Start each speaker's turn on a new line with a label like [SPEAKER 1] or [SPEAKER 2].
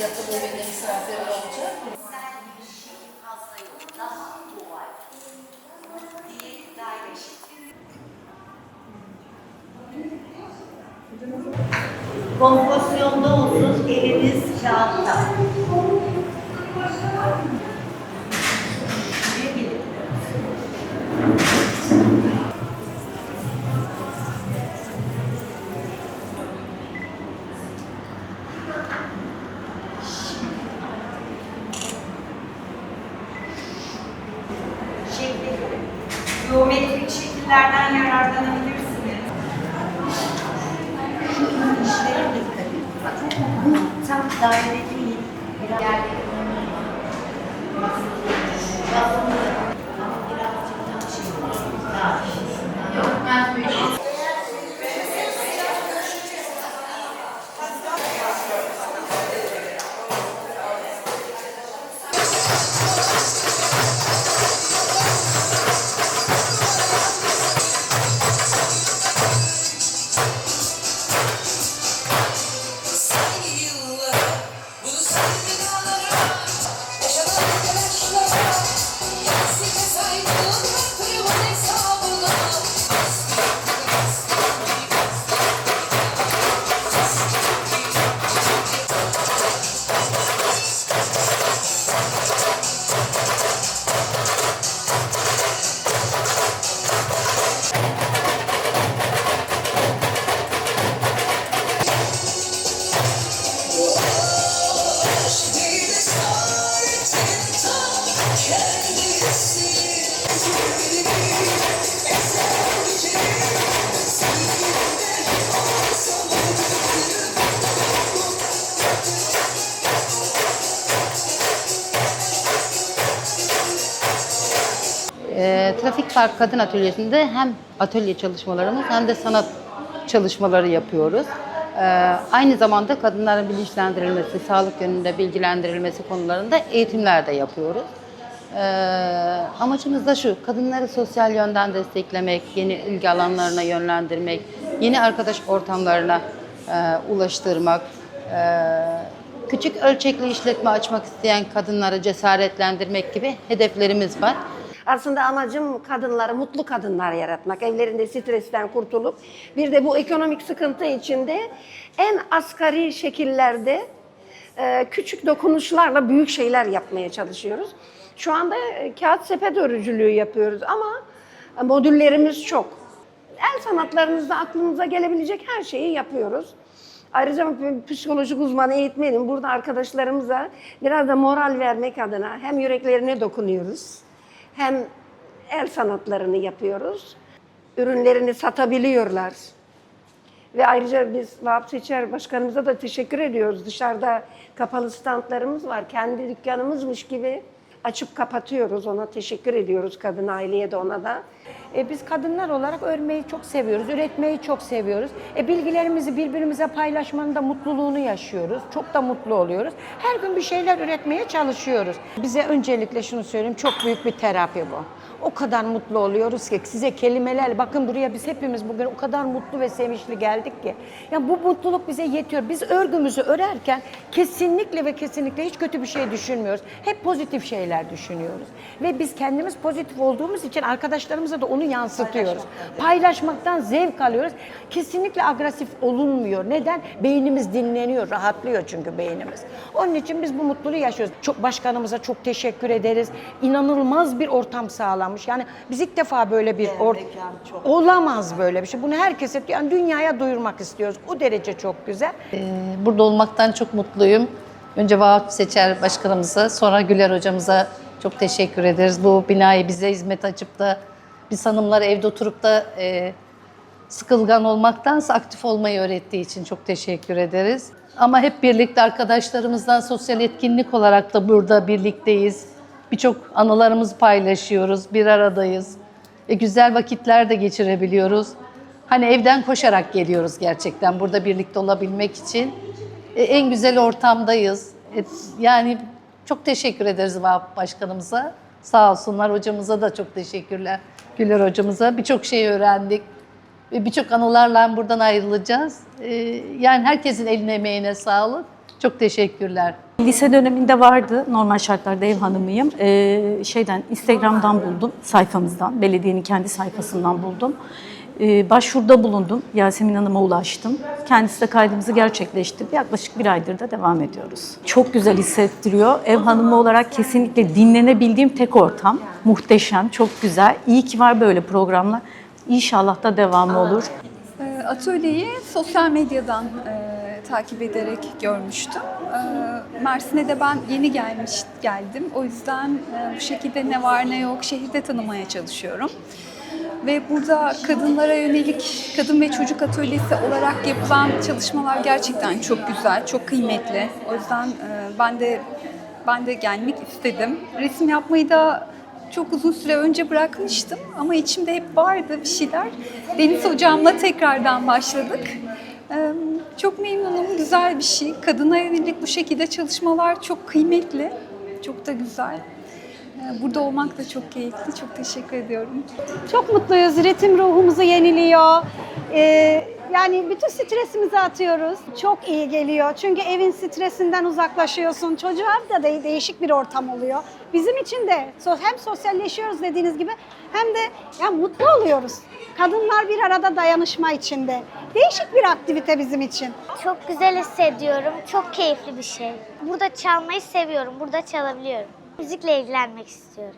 [SPEAKER 1] Yatılı evinde misafir olacak mı?
[SPEAKER 2] Kompozisyonda olsun, eliniz kağıtta. Geometrik şekillerden yararlanabilirsiniz. İşlere dikkat. Bakın bu tam daire değil.
[SPEAKER 3] Park Kadın Atölyesi'nde hem atölye çalışmalarımız hem de sanat çalışmaları yapıyoruz. Ee, aynı zamanda kadınların bilinçlendirilmesi, sağlık yönünde bilgilendirilmesi konularında eğitimler de yapıyoruz. Ee, amacımız da şu, kadınları sosyal yönden desteklemek, yeni ilgi alanlarına yönlendirmek, yeni arkadaş ortamlarına e, ulaştırmak, e, küçük ölçekli işletme açmak isteyen kadınları cesaretlendirmek gibi hedeflerimiz var.
[SPEAKER 4] Aslında amacım kadınları, mutlu kadınlar yaratmak. Evlerinde stresten kurtulup bir de bu ekonomik sıkıntı içinde en asgari şekillerde e, küçük dokunuşlarla büyük şeyler yapmaya çalışıyoruz. Şu anda e, kağıt sepet örücülüğü yapıyoruz ama modüllerimiz çok. El sanatlarınızda aklınıza gelebilecek her şeyi yapıyoruz. Ayrıca psikolojik uzman eğitmenim. Burada arkadaşlarımıza biraz da moral vermek adına hem yüreklerine dokunuyoruz hem el sanatlarını yapıyoruz. Ürünlerini satabiliyorlar. Ve ayrıca biz Vahap Seçer Başkanımıza da teşekkür ediyoruz. Dışarıda kapalı standlarımız var. Kendi dükkanımızmış gibi açıp kapatıyoruz. Ona teşekkür ediyoruz kadın aileye de ona da.
[SPEAKER 5] E, biz kadınlar olarak örmeyi çok seviyoruz, üretmeyi çok seviyoruz. E, bilgilerimizi birbirimize paylaşmanın da mutluluğunu yaşıyoruz. Çok da mutlu oluyoruz. Her gün bir şeyler üretmeye çalışıyoruz. Bize öncelikle şunu söyleyeyim, çok büyük bir terapi bu. O kadar mutlu oluyoruz ki size kelimeler bakın buraya biz hepimiz bugün o kadar mutlu ve sevinçli geldik ki. Ya bu mutluluk bize yetiyor. Biz örgümüzü örerken kesinlikle ve kesinlikle hiç kötü bir şey düşünmüyoruz. Hep pozitif şeyler düşünüyoruz. Ve biz kendimiz pozitif olduğumuz için arkadaşlarımıza da onu yansıtıyoruz. Paylaşmaktan zevk alıyoruz. Kesinlikle agresif olunmuyor. Neden? Beynimiz dinleniyor, rahatlıyor çünkü beynimiz. Onun için biz bu mutluluğu yaşıyoruz. Çok başkanımıza çok teşekkür ederiz. İnanılmaz bir ortam sağlamış. Yani biz ilk defa böyle bir or olamaz böyle bir şey. Bunu herkese yani dünyaya duyurmak istiyoruz. O derece çok güzel.
[SPEAKER 1] Burada olmaktan çok mutluyum. Önce Vahap Seçer Başkanımıza, sonra Güler Hocamıza çok teşekkür ederiz. Bu binayı bize hizmet açıp da biz hanımlar evde oturup da e, sıkılgan olmaktansa aktif olmayı öğrettiği için çok teşekkür ederiz. Ama hep birlikte arkadaşlarımızdan sosyal etkinlik olarak da burada birlikteyiz. Birçok anılarımızı paylaşıyoruz, bir aradayız. E, güzel vakitler de geçirebiliyoruz. Hani evden koşarak geliyoruz gerçekten burada birlikte olabilmek için. E, en güzel ortamdayız. E, yani çok teşekkür ederiz Vahap Başkanımıza. Sağ olsunlar. Hocamıza da çok teşekkürler. Güler hocamıza. Birçok şey öğrendik. Ve birçok anılarla buradan ayrılacağız. E, yani herkesin eline emeğine sağlık. Çok teşekkürler.
[SPEAKER 6] Lise döneminde vardı. Normal şartlarda ev hanımıyım. Ee, şeyden Instagram'dan buldum sayfamızdan. Belediyenin kendi sayfasından buldum. Ee, başvuruda bulundum. Yasemin Hanım'a ulaştım. Kendisi kaydımızı gerçekleştirdi. Yaklaşık bir aydır da devam ediyoruz. Çok güzel hissettiriyor. Ev hanımı olarak kesinlikle dinlenebildiğim tek ortam. Muhteşem, çok güzel. İyi ki var böyle programlar. İnşallah da devamı olur.
[SPEAKER 7] E, Atölyeyi sosyal medyadan e, takip ederek görmüştüm. E, Mersin'e de ben yeni gelmiş geldim. O yüzden e, bu şekilde ne var ne yok şehirde tanımaya çalışıyorum. Ve burada kadınlara yönelik kadın ve çocuk atölyesi olarak yapılan çalışmalar gerçekten çok güzel, çok kıymetli. O yüzden e, ben de ben de gelmek istedim. Resim yapmayı da çok uzun süre önce bırakmıştım ama içimde hep vardı bir şeyler. Deniz hocamla tekrardan başladık. Ee, Çok memnunum, güzel bir şey. Kadına yönelik bu şekilde çalışmalar çok kıymetli, çok da güzel. Ee, Burada olmak da çok keyifli, çok teşekkür ediyorum.
[SPEAKER 8] Çok mutluyuz. Ritim ruhumuzu yeniliyor. Ee, yani bütün stresimizi atıyoruz. Çok iyi geliyor. Çünkü evin stresinden uzaklaşıyorsun. Çocuğa da de- değişik bir ortam oluyor. Bizim için de hem sosyalleşiyoruz dediğiniz gibi hem de ya mutlu oluyoruz. Kadınlar bir arada dayanışma içinde. Değişik bir aktivite bizim için.
[SPEAKER 9] Çok güzel hissediyorum. Çok keyifli bir şey. Burada çalmayı seviyorum. Burada çalabiliyorum. Müzikle ilgilenmek istiyorum.